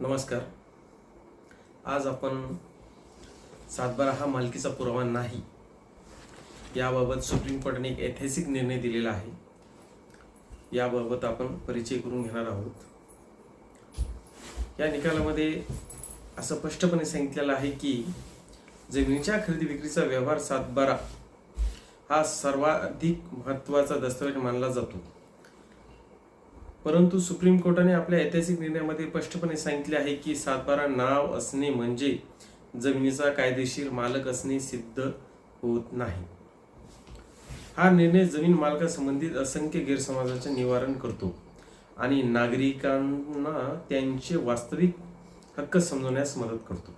नमस्कार. आज आपण सातबारा हा मालकीचा पुरावा नाही. याबाबत सुप्रीम कोर्टाने एक ऐतिहासिक निर्णय दिलेला आहे. याबाबत आपण परिचय करून घेणार आहोत. या निकालामध्ये असं स्पष्टपणे सांगितलेलं आहे की जमिनीच्या खरेदी विक्रीचा व्यवहार सातबारा हा सर्वाधिक महत्त्वाचा दस्तऐवज मानला जातो. परंतु सुप्रीम कोर्टाने आपल्या ऐतिहासिक निर्णयामध्ये स्पष्टपणे सांगितले आहे की सातबारा नाव असणे म्हणजे जमिनीचा कायदेशीर मालक असणे सिद्ध होत नाही. हा निर्णय जमीन मालकासंबंधित असंख्य गैरसमजाचे निवारण करतो आणि नागरिकांना त्यांचे वास्तविक हक्क समजवण्यास मदत करतो.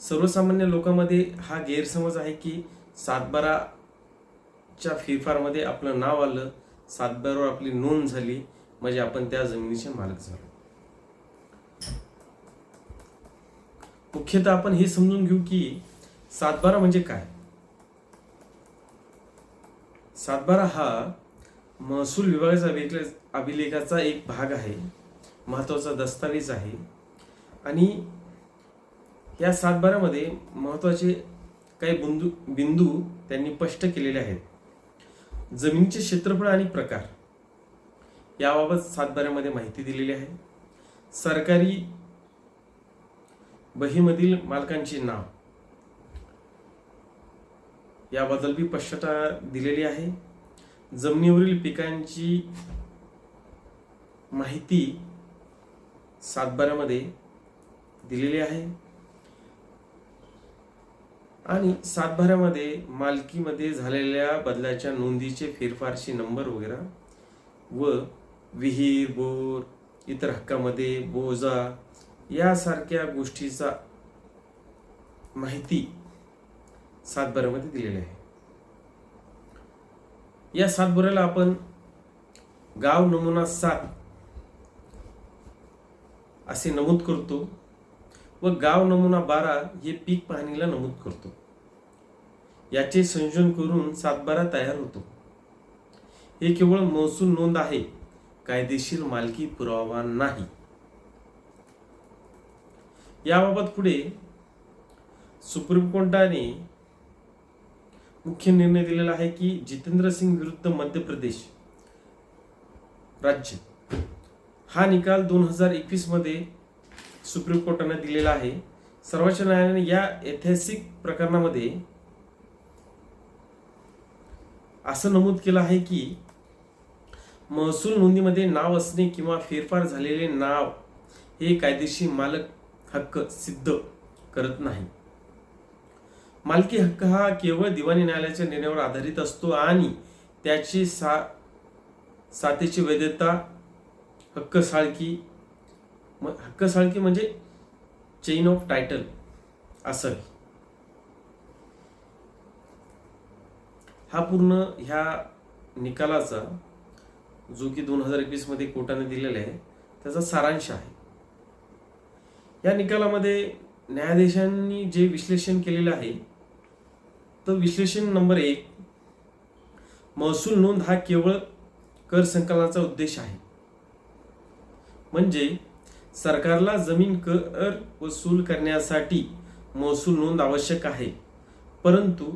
सर्वसामान्य लोकांमध्ये हा गैरसमज आहे की सातबाराच्या फेरफारमध्ये आपलं नाव आलं सातबारावर आपली नोंद झाली म्हणजे आपण त्या जमिनीचे मालक झालो. मुख्यतः आपण हे समजून घेऊ की सातबारा म्हणजे काय? सातबारा हा महसूल विभागाचा अभिले- अभिलेखाचा एक भाग आहे महत्त्वाचा दस्तावेज आहे. आणि या सातबारामध्ये महत्त्वाचे काही बिंदू बिंदू त्यांनी स्पष्ट केलेले आहेत. जमिनीचे क्षेत्रफळ आणि प्रकार याबाबत सातबाऱ्यामध्ये माहिती दिलेली आहे. सरकारी बहीमधील मालकांची नाव याबद्दल बी स्पष्टता दिलेली आहे. जमिनीवरील पिकांची माहिती सातबाऱ्यामध्ये दिलेली आहे. आणि सातबाऱ्यामध्ये मालकीमध्ये झालेल्या बदलाच्या नोंदीचे फेरफारचे नंबर वगैरे व विहीर बोर इतर हक्कामध्ये बोजा यासारख्या गोष्टीचा माहिती सातबाऱ्यामध्ये दिलेली आहे. या सातबाऱ्याला आपण गाव नमुना सात असे नमूद करतो व गाव नमुना बारा हे पीक पाहणीला नमूद करतो. याचे संयोजन करून सातबारा तयार होतो. हे केवळ महसूल नोंद आहे. कायदेशीर मालकी पुरावा नाही. याबाबत पुढे सुप्रीम कोर्टाने मुख्य निर्णय दिलेला आहे की जितेंद्र सिंग विरुद्ध मध्य प्रदेश राज्य. हा निकाल दोन हजार एकवीसमध्ये सुप्रीम कोर्टाने दिलेला आहे. सर्वोच्च न्यायालयाने या ऐतिहासिक प्रकरणामध्ये असं नमूद केलं आहे की महसूल नोंदीमध्ये नाव असणे किंवा फेरफार झालेले नाव हे कायदेशीर मालक हक्क सिद्ध करत नाही. मालकी हक्क हा केवळ दिवाणी न्यायालयाच्या निर्णयावर आधारित असतो आणि त्याची सा साथीची वैधता हक्क साळकी हक्क साळकी म्हणजे चेन ऑफ टायटल असं हा पूर्ण ह्या निकालाचा जो की दोन हजार एकवीसमध्ये कोर्टाने दिलेला आहे त्याचा सारांश आहे. या निकालामध्ये न्यायाधीशांनी जे विश्लेषण केलेलं आहे तर विश्लेषण नंबर एक महसूल नोंद हा केवळ कर संकलनाचा उद्देश आहे. म्हणजे सरकारला जमीन कर वसूल करण्यासाठी महसूल नोंद आवश्यक आहे. परंतु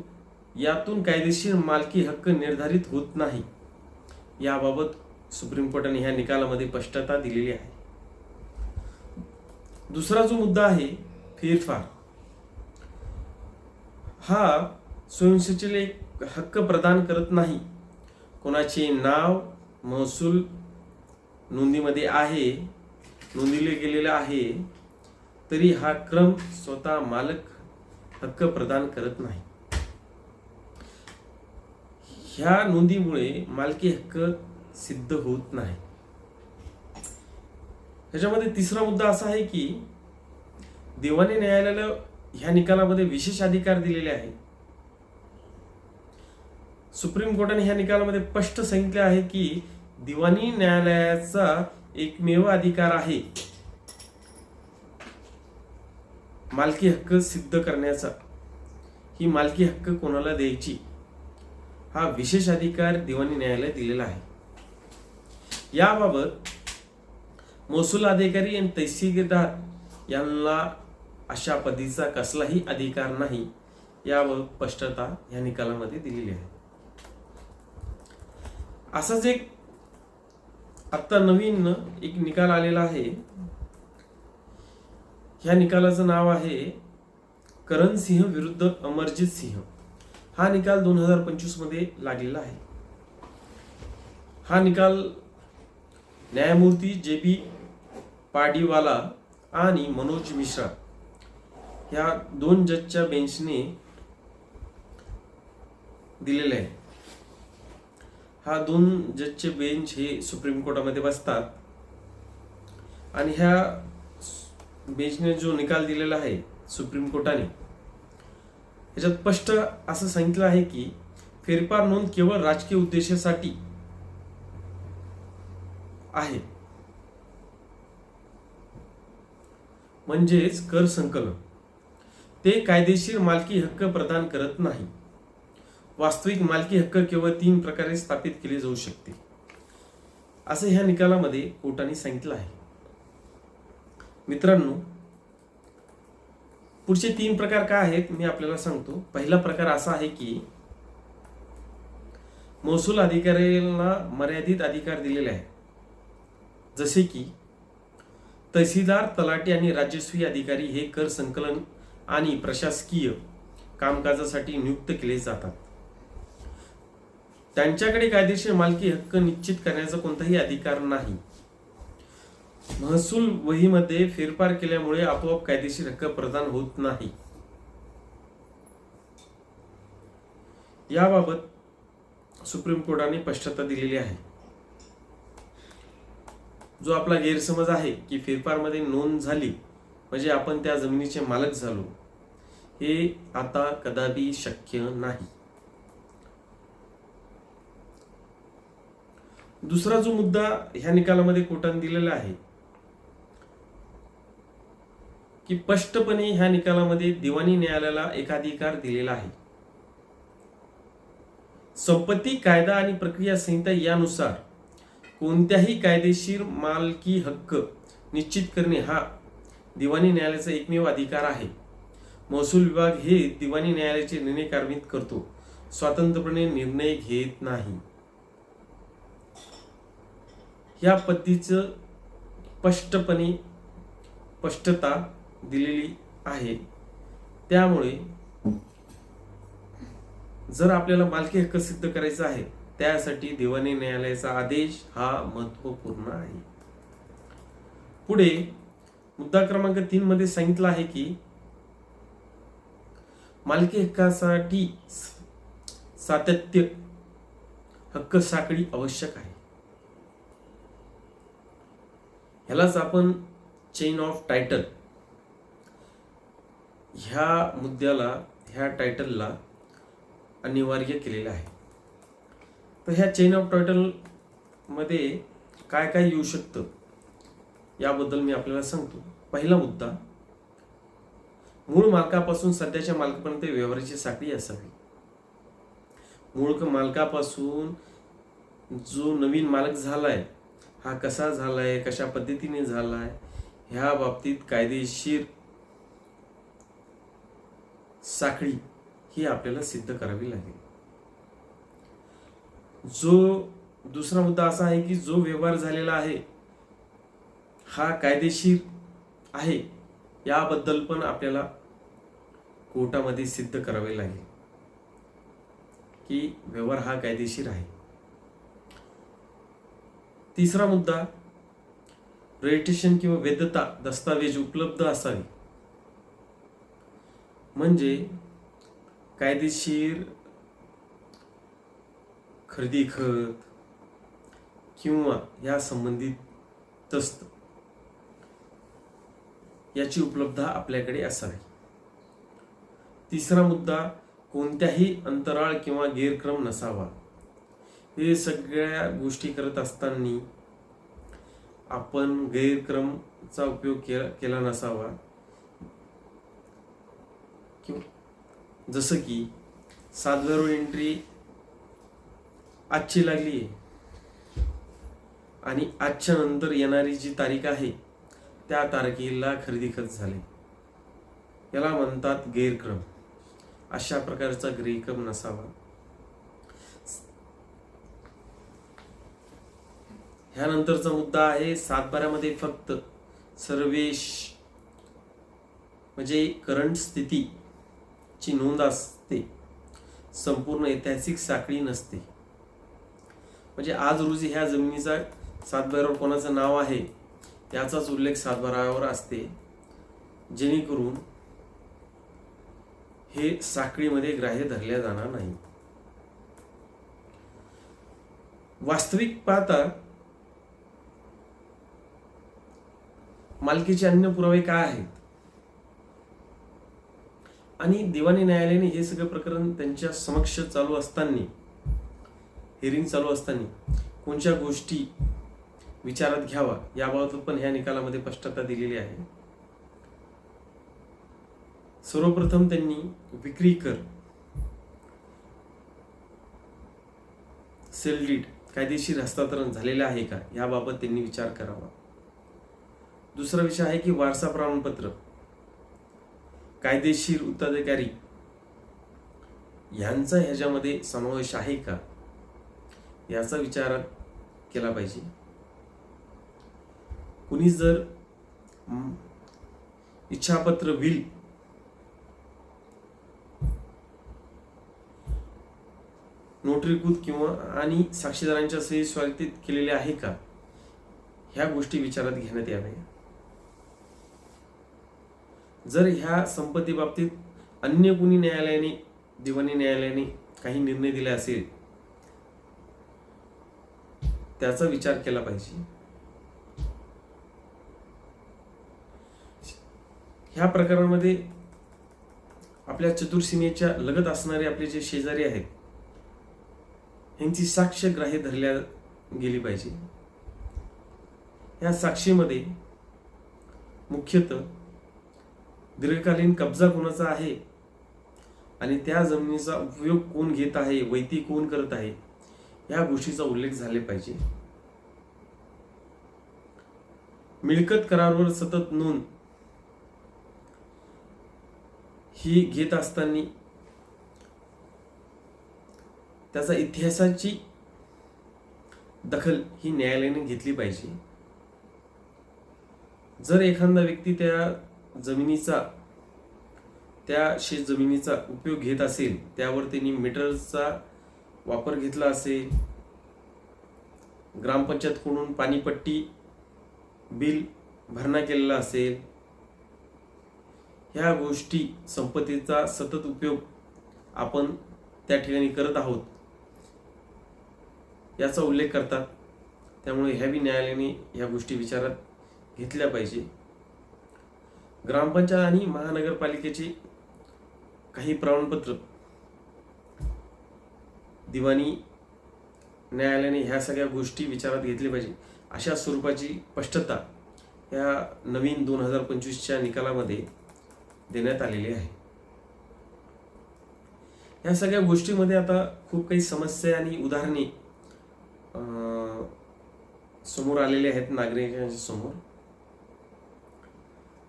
यातून कायदेशीर मालकी हक्क निर्धारित होत नाही. याबाबत सुप्रीम कोर्टाने ह्या निकालामध्ये स्पष्टता दिलेली आहे. दुसरा जो मुद्दा आहे फेरफार. हा स्वयंसेचेले हक्क प्रदान करत नाही. कोणाचे नाव महसूल नोंदीमध्ये आहे नोंदिले गेलेलं आहे तरी हा क्रम स्वतः मालक हक्क प्रदान करत नाही. ह्या नोंदीमुळे मालकी हक्क सिद्ध होत नाही. ह्याच्यामध्ये तिसरा मुद्दा असा आहे की दिवाणी न्यायालयाला ह्या निकालामध्ये विशेष अधिकार दिलेले आहेत. सुप्रीम कोर्टाने ह्या निकालामध्ये स्पष्ट सांगितले आहे की दिवाणी न्यायालयाचा एकमेव अधिकार आहे. मालकी हक्क सिद्ध करण्याचा. ही मालकी हक्क कोणाला द्यायची? हा विशेष अधिकार दिवाणी न्यायालय दिलेला आहे. याबाबत महसूल अधिकारी आणि तहसीलदार यांना अशा पदीचा कसलाही अधिकार नाही यावर स्पष्टता या निकालामध्ये दिलेली आहे. असाच एक आत्ता नवीन एक निकाल आलेला आहे. ह्या निकालाचं नाव आहे करण सिंह विरुद्ध अमरजित सिंह. हा निकाल दोन हजार पंचवीसमध्ये लागलेला आहे. हा निकाल न्यायमूर्ती जे बी पाडीवाला आणि मनोज मिश्रा या दोन जजच्या बेंचने दिलेले आहे. हा दोन जजचे बेंच हे सुप्रीम कोर्टामध्ये बसतात. आणि ह्या बेंचने जो निकाल दिलेला आहे सुप्रीम कोर्टाने याच्यात स्पष्ट असं सांगितलं आहे की फेरफार नोंद केवळ राजकीय उद्देशासाठी आहे. म्हणजेच कर संकलन. ते कायदेशीर मालकी हक्क प्रदान करत नाही. वास्तविक मालकी हक्क केवळ तीन प्रकारे स्थापित केले जाऊ शकते. असं ह्या निकालामध्ये कोर्टाने सांगितलं आहे. मित्रांनो पुढचे तीन प्रकार काय आहेत मी आपल्याला सांगतो. पहिला प्रकार असा आहे की महसूल अधिकाऱ्यांना मर्यादित अधिकार दिलेले आहेत. जसे की तहसीलदार तलाठी आणि राजस्वी अधिकारी हे कर संकलन आणि प्रशासकीय कामकाजासाठी नियुक्त केले जातात. त्यांच्याकडे कायदेशीर मालकी हक्क निश्चित करण्याचा कोणताही अधिकार नाही. महसूल वहीमध्ये फेरफार केल्यामुळे आपोआप कायदेशीर हक्क प्रदान होत नाही. याबाबत सुप्रीम कोर्टाने स्पष्टता दिलेली आहे. जो आपला गैरसमज आहे की फेरफारमध्ये नोंद झाली म्हणजे आपण त्या जमिनीचे मालक झालो हे आता कदापि शक्य नाही. दुसरा जो मुद्दा ह्या निकालामध्ये कोर्टाने दिलेला आहे की स्पष्टपणे ह्या निकालामध्ये दिवाणी न्यायालयाला एकाधिकार दिलेला आहे. संपत्ती कायदा आणि प्रक्रिया संहिता यानुसार कोणत्याही कायदेशीर मालकी हक्क निश्चित करणे हा दिवाणी न्यायालयाचा एकमेव अधिकार आहे. महसूल विभाग हे दिवाणी न्यायालयाचे निर्णय कार्मित करतो. स्वतंत्रपणे निर्णय घेत नाही. या पद्धतीचं स्पष्टपणे स्पष्टता दिलेली आहे. त्यामुळे जर आपल्याला मालकी हक्क सिद्ध करायचा आहे त्यासाठी दिवाणी न्यायालयाचा आदेश हा महत्त्वपूर्ण आहे. पुढे मुद्दा क्रमांक तीन मध्ये सांगितलं आहे की मालकी हक्कासाठी सातत्य हक्क साखळी आवश्यक आहे. ह्यालाच आपण चेन ऑफ टायटल ह्या मुद्द्याला ह्या टायटलला अनिवार्य केलेलं आहे. तर ह्या चेन ऑफ टायटलमध्ये काय काय येऊ शकतं याबद्दल मी आपल्याला सांगतो. पहिला मुद्दा मूळ मालकापासून सध्याच्या मालकापर्यंत व्यवहाराची साखळी असावी. मूळ मालकापासून जो नवीन मालक झालाय हा कसा झालाय कशा पद्धतीने झालाय ह्या बाबतीत कायदेशीर साखळी ही आपल्याला सिद्ध करावी लागेल. जो दुसरा मुद्दा असा आहे की जो व्यवहार झालेला आहे हा कायदेशीर आहे याबद्दल पण आपल्याला कोर्टामध्ये सिद्ध करावे लागेल की व्यवहार हा कायदेशीर आहे. तिसरा मुद्दा रजिस्ट्रेशन किंवा वैधता दस्तावेज उपलब्ध असावे. म्हणजे कायदेशीर खरेदी खत किंवा या संबंधित तस्त याची उपलब्धता आपल्याकडे असावी. तिसरा मुद्दा कोणत्याही अंतराळ किंवा गैरक्रम नसावा. हे सगळ्या गोष्टी करत असताना आपण गैरक्रमचा उपयोग केला केला नसावा. किंवा जसं की सात झिरो एंट्री आजची लागली आहे. आणि आजच्या नंतर येणारी जी तारीख आहे त्या तारखेला खरेदी खत झाले. याला म्हणतात गैरक्रम. अशा प्रकारचा गैरक्रम नसावा. ह्यानंतरचा मुद्दा आहे सातबाऱ्यामध्ये फक्त सर्वेश म्हणजे करंट स्थिती ची नोंद असते संपूर्ण ऐतिहासिक साखळी नसते. म्हणजे आज रोजी ह्या जमिनीचा सातबारावर कोणाचं नाव आहे याचाच उल्लेख सातबारावर असते. जेणेकरून हे साखळीमध्ये ग्राह्य धरल्या जाणार नाही. वास्तविक पाहता मालकीचे अन्य पुरावे काय आहेत? आणि दिवाणी न्यायालयाने हे सगळं प्रकरण त्यांच्या समक्ष चालू असताना हिअरिंग चालू असताना कोणत्या गोष्टी विचारात घ्यावा याबाबत पण ह्या निकालामध्ये स्पष्टता दिलेली आहे. सर्वप्रथम त्यांनी विक्री कर सेल डीड कायदेशीर हस्तांतरण झालेलं आहे का याबाबत त्यांनी विचार करावा. दुसरा विषय आहे की वारसा प्रमाणपत्र. कायदेशीर उत्तराधिकारी यांचा ह्याच्यामध्ये समावेश आहे का? याचा विचार केला पाहिजे. कुणी जर इच्छापत्र विल नोटरीकृत किंवा आणि साक्षीदारांच्या सही स्वागतीत केलेले आहे का? ह्या गोष्टी विचारात घेण्यात याव्या जर ह्या संपत्ती बाबतीत अन्य कुणी न्यायालयाने दिवाणी न्यायालयाने काही निर्णय दिले असेल त्याचा विचार केला पाहिजे. ह्या प्रकरणामध्ये आपल्या चतुर्सीमेच्या लगत असणारे आपले जे शेजारी आहेत ह्यांची साक्ष ग्राह्य धरल्या गेली पाहिजे. ह्या साक्षीमध्ये मुख्यतः दीर्घकालीन कब्जा कोणाचा आहे? आणि त्या जमिनीचा उपयोग कोण घेत आहे? वैती कोण करत आहे? या गोष्टीचा उल्लेख झाले पाहिजे. मिळकत करारवर सतत नोंद. ही घेत असताना त्याचा इतिहासाची दखल ही न्यायालयाने घेतली पाहिजे. जर एखादा व्यक्ती त्या जमिनीचा त्या शेत जमिनीचा उपयोग घेत असेल त्यावर त्यांनी मीटरचा वापर घेतला असेल. ग्रामपंचायतकडून पाणीपट्टी बिल भरणा केलेला असेल. ह्या गोष्टी संपत्तीचा सतत उपयोग आपण त्या ठिकाणी करत आहोत याचा उल्लेख करतात. त्यामुळे ह्यावी न्यायालयाने ह्या गोष्टी विचारात घेतल्या पाहिजे. ग्रामपंचायत आणि महानगरपालिकेची काही प्रमाणपत्र. दिवाणी न्यायालयाने ह्या सगळ्या गोष्टी विचारात घेतल्या पाहिजे. अशा स्वरूपाची स्पष्टता या नवीन दोन हजार पंचवीसच्या निकालामध्ये देण्यात आलेली आहे. या सगळ्या गोष्टीमध्ये आता खूप काही समस्या आणि उदाहरणे समोर आलेले आहेत नागरिकांच्या समोर.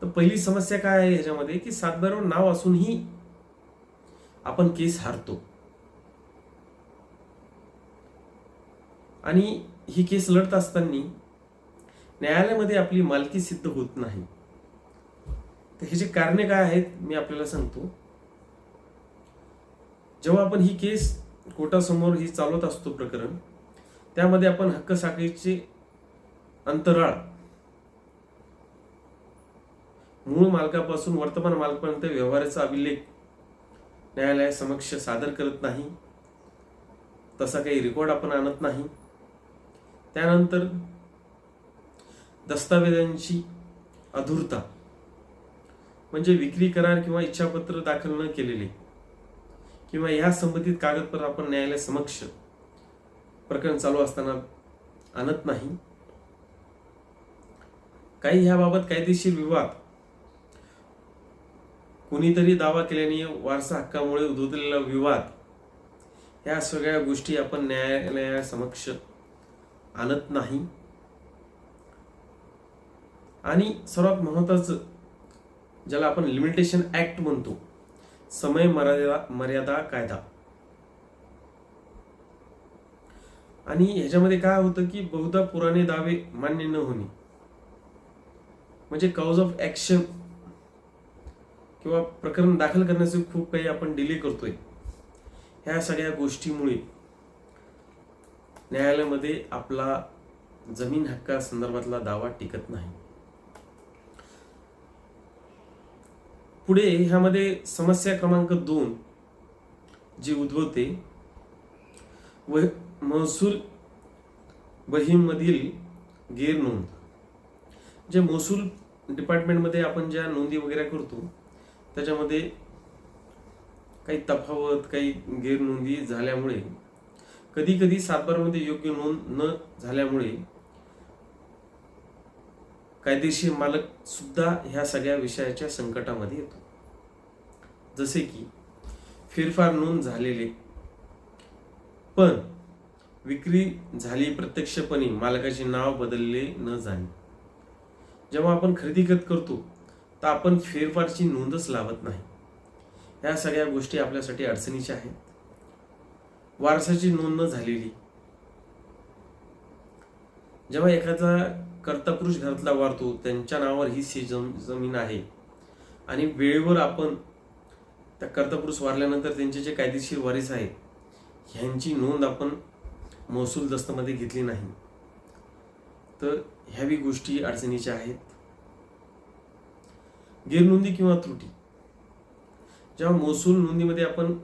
तर पहिली समस्या काय आहे ह्याच्यामध्ये की सातबारावर नाव असूनही आपण केस हारतो. आणि ही केस लढत असताना न्यायालयामध्ये आपली मालकी सिद्ध होत नाही. तर ह्याची कारणे काय आहेत मी आपल्याला सांगतो. जेव्हा आपण ही केस कोर्टासमोर ही चालवत असतो प्रकरण त्यामध्ये आपण हक्क साखळीचे अंतराळ मूळ मालकापासून वर्तमान मालकापर्यंत व्यवहाराचा अभिलेख न्यायालयासमक्ष सादर करत नाही. तसा काही रेकॉर्ड आपण आणत नाही. त्यानंतर दस्तावेजांची अधूरता म्हणजे विक्री करार किंवा इच्छापत्र दाखल न केलेले किंवा या संबंधित कागदपत्र आपण न्यायालय समक्ष प्रकरण चालू असताना आणत नाही. काही ह्याबाबत कायदेशीर विवाद कुणीतरी दावा केल्याने वारसा हक्कामुळे उद्भवलेला विवाद या सगळ्या गोष्टी आपण न्यायालयासमक्ष आणत नाही. आणि सर्वात महत्त्वाचं ज्याला आपण लिमिटेशन ऍक्ट म्हणतो समय मर्यादा मर्यादा कायदा. आणि ह्याच्यामध्ये काय होतं की बहुधा पुराणे दावे मान्य न होणे. म्हणजे कॉज ऑफ ऍक्शन किंवा प्रकरण दाखल करण्याचे खूप काही आपण डिले करतोय. ह्या सगळ्या गोष्टीमुळे न्यायालयामध्ये आपला जमीन हक्का संदर्भातला दावा टिकत नाही. पुढे ह्यामध्ये समस्या क्रमांक दोन जी उद्भवते व महसूल वहीमधील गैरनोंद. जे महसूल डिपार्टमेंटमध्ये आपण ज्या नोंदी वगैरे करतो त्याच्यामध्ये काही तफावत काही गैरनोंदी झाल्यामुळे कधी कधी सातबारामध्ये योग्य नोंद न झाल्यामुळे कायदेशीर मालक सुद्धा ह्या सगळ्या विषयाच्या संकटामध्ये येतो. जसे की फेरफार नोंद झालेले पण विक्री झाली प्रत्यक्षपणे मालकाचे नाव बदलले न जाणे. जेव्हा आपण खरेदी करत करतो तर आपण फेरफारची नोंदच लावत नाही. ह्या सगळ्या गोष्टी आपल्यासाठी अडचणीच्या आहेत. वारसाची नोंद न झालेली. जेव्हा एखादा कर्तापुरुष घरातला वारतो त्यांच्या नावावर ही सी जम जमीन आहे. आणि वेळेवर आपण त्या कर्तापुरुष वारल्यानंतर त्यांचे जे कायदेशीर वारीस आहेत ह्यांची नोंद आपण महसूल दस्तमध्ये घेतली नाही. तर ह्यावी गोष्टी अडचणीच्या आहेत. गैरनोंदी किंवा त्रुटी. जेव्हा महसूल नोंदीमध्ये आपण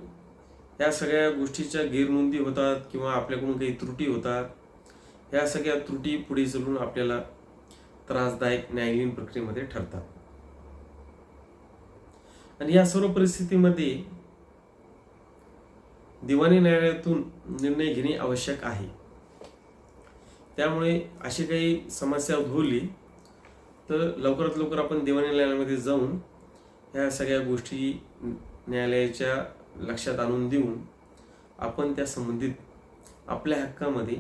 या सगळ्या गोष्टीच्या गैरनोंदी होतात किंवा आपल्याकडून काही त्रुटी होतात या सगळ्या त्रुटी पुढे चलून आपल्याला त्रासदायक न्यायालयीन प्रक्रियेमध्ये ठरतात. आणि या सर्व परिस्थितीमध्ये दिवाणी न्यायालयातून निर्णय घेणे आवश्यक आहे. त्यामुळे अशी काही समस्या उद्भवली तर लवकरात लवकर आपण दिवाणी न्यायालयामध्ये जाऊन ह्या सगळ्या गोष्टी न्यायालयाच्या लक्षात आणून देऊन आपण त्या संबंधित आपल्या हक्कामध्ये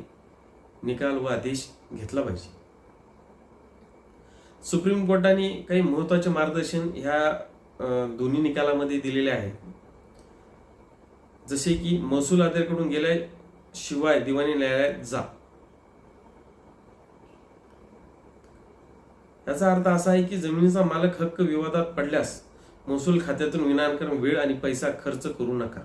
निकाल व आदेश घेतला पाहिजे. सुप्रीम कोर्टाने काही महत्त्वाचे मार्गदर्शन ह्या दोन्ही निकालामध्ये दिलेले आहेत जसे की महसूल अधिकाऱ्याकडून गेल्याशिवाय दिवाणी न्यायालयात जा. याचा अर्थ असा आहे की जमिनीचा मालक हक्क विवादात पडल्यास महसूल खात्यातून विनाकारण वेळ आणि पैसा खर्च करू नका.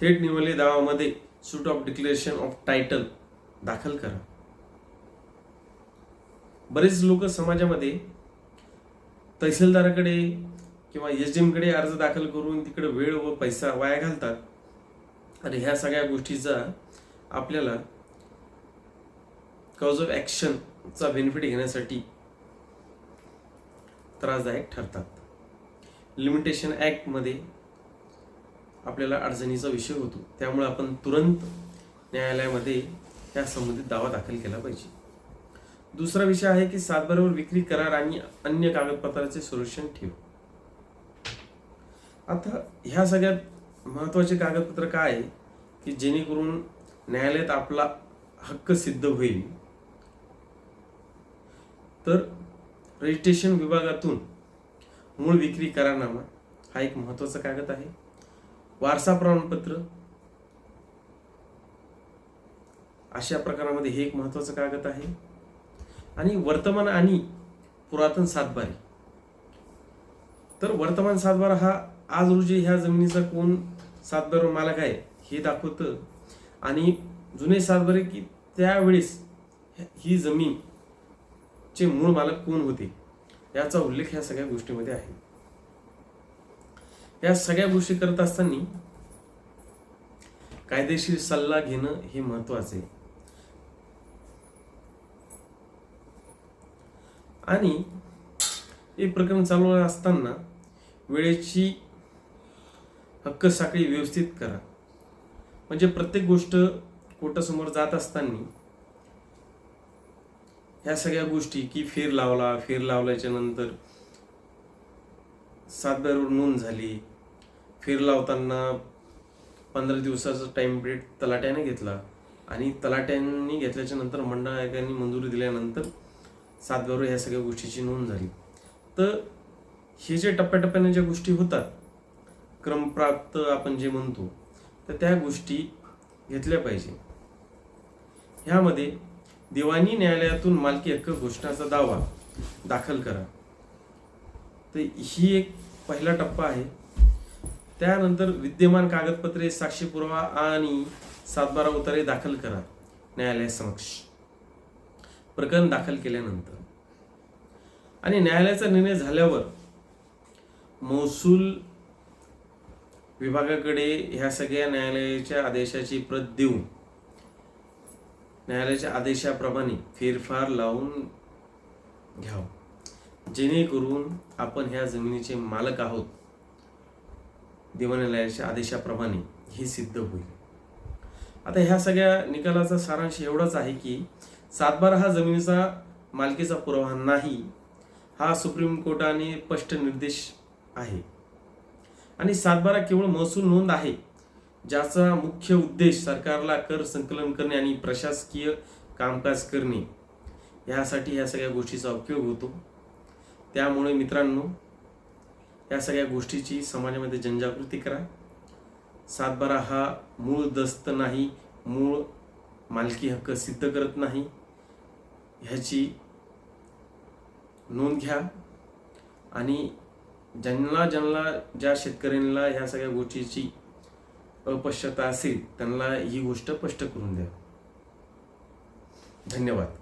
थेट निवडले दावामध्ये suit of declaration of title दाखल करा. बरेच लोक समाजामध्ये तहसीलदाराकडे किंवा एस डी कडे अर्ज दाखल करून तिकडे वेळ व पैसा वाया घालतात. आणि ह्या सगळ्या गोष्टीचा आपल्याला कॉज ऑफ चा बेनिफिट घेण्यासाठी त्रासदायक ठरतात. लिमिटेशन ॲक्टमध्ये आपल्याला अडचणीचा विषय होतो. त्यामुळे आपण तुरंत न्यायालयामध्ये त्या संबंधित दावा दाखल केला पाहिजे. दुसरा विषय आहे की सातबारावर विक्री करार आणि अन्य कागदपत्राचे संरक्षण ठेव. आता ह्या सगळ्यात महत्त्वाचे कागदपत्र काय आहे? की जेणेकरून न्यायालयात आपला हक्क सिद्ध होईल. तर रजिस्ट्रेशन विभागातून मूळ विक्री करारनामा हा एक महत्त्वाचा कागद आहे. वारसा प्रमाणपत्र अशा प्रकारामध्ये हे एक महत्त्वाचं कागद आहे. आणि वर्तमान आणि पुरातन सातबारी. तर वर्तमान सातबारा हा आज रोजी ह्या जमिनीचा कोण सातबारा मालक आहे हे दाखवतं. आणि जुने सातबारे की त्यावेळेस ही जमीन चे मूळ मालक कोण होते? याचा उल्लेख ह्या सगळ्या गोष्टीमध्ये आहे. या सगळ्या गोष्टी करत असताना कायदेशीर सल्ला घेणं हे महत्त्वाचे आहे. आणि हे प्रकरण चालू असताना वेळेची हक्क साखळी व्यवस्थित करा. म्हणजे प्रत्येक गोष्ट कोर्टासमोर जात असताना ह्या सगळ्या गोष्टी की फेर लावला फेर लावल्याच्या नंतर सातबारावर नोंद झाली. फेर लावताना पंधरा दिवसाचा टाईम पिरियड तलाट्याने घेतला. आणि तलाट्यांनी घेतल्याच्या नंतर मंडळ आयोगाने मंजुरी दिल्यानंतर सातबारा ह्या सगळ्या गोष्टीची नोंद झाली. तर हे जे टप्प्याटप्प्याने ज्या गोष्टी होतात क्रमप्राप्त आपण जे म्हणतो तर त्या गोष्टी घेतल्या पाहिजे. ह्यामध्ये दिवाणी न्यायालयातून मालकी हक्क घोषणाचा दावा दाखल करा. तर ही एक पहिला टप्पा आहे. त्यानंतर विद्यमान कागदपत्रे साक्षी पुरावा आणि सातबारा उतारे दाखल करा न्यायालयासमक्ष प्रकरण दाखल केल्यानंतर. आणि न्यायालयाचा निर्णय झाल्यावर महसूल विभागाकडे ह्या सगळ्या न्यायालयाच्या आदेशाची प्रत देऊन न्यायालयाच्या आदेशाप्रमाणे फेरफार लावून घ्यावं. जेणेकरून आपण ह्या जमिनीचे मालक आहोत. दिवाण आदेशाप्रमाणे हे सिद्ध होईल. आता ह्या सगळ्या निकालाचा सारांश एवढाच आहे की सातबारा हा जमिनीचा मालकीचा पुरावा नाही हा सुप्रीम कोर्टाने स्पष्ट निर्देश आहे. आणि सातबारा केवळ महसूल नोंद आहे. ज्याचा मुख्य उद्देश सरकारला कर संकलन करणे आणि प्रशासकीय कामकाज करणे यासाठी ह्या सगळ्या गोष्टीचा उपयोग होतो. त्यामुळे मित्रांनो या सगळ्या गोष्टीची समाजामध्ये जनजागृती करा. सातबारा हा मूळ दस्त नाही मूळ मालकी हक्क सिद्ध करत नाही. ह्याची नोंद घ्या. आणि ज्यांना ज्यांना ज्या शेतकऱ्यांना ह्या सगळ्या गोष्टीची अपश्यता असेल त्यांना ही गोष्ट स्पष्ट करून द्या. धन्यवाद.